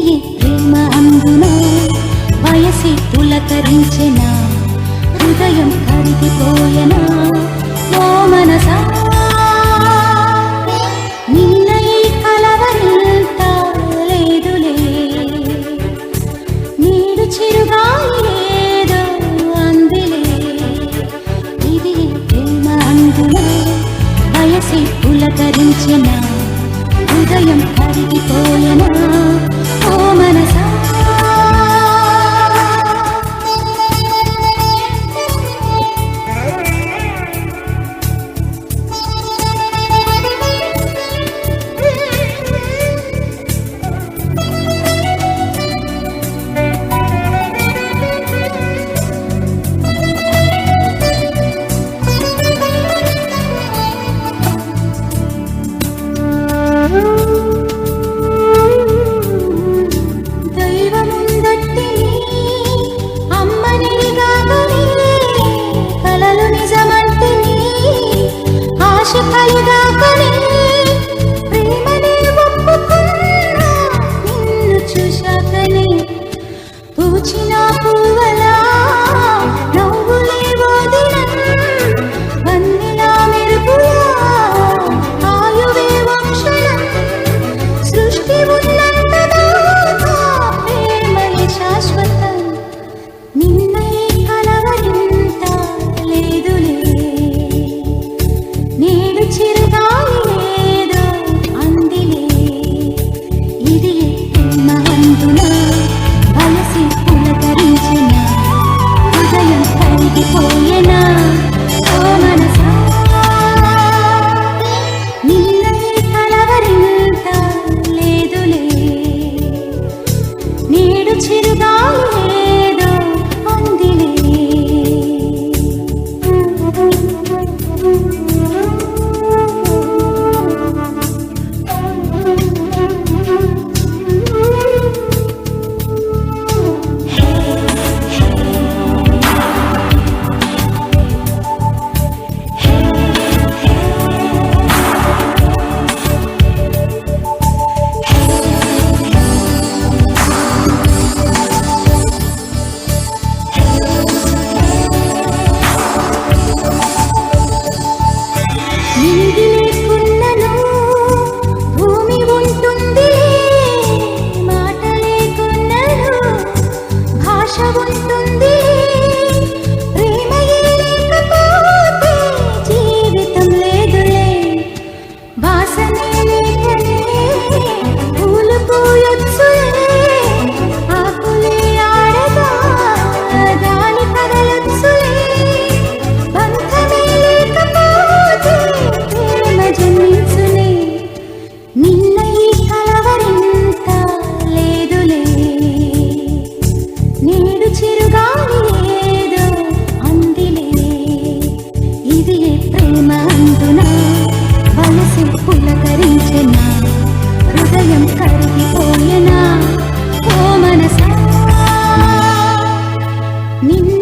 నీయే ప్రేమ అందున? వయసి పులకరించెనా? హృదయం కరిగిపోయనా? ఓ మనసా? ఇది ప్రేమ వయసి పూచిన పూవ అంటునా వలసి పులకరించిన హృదయం కరిగిపోయనా ఓ నిన్న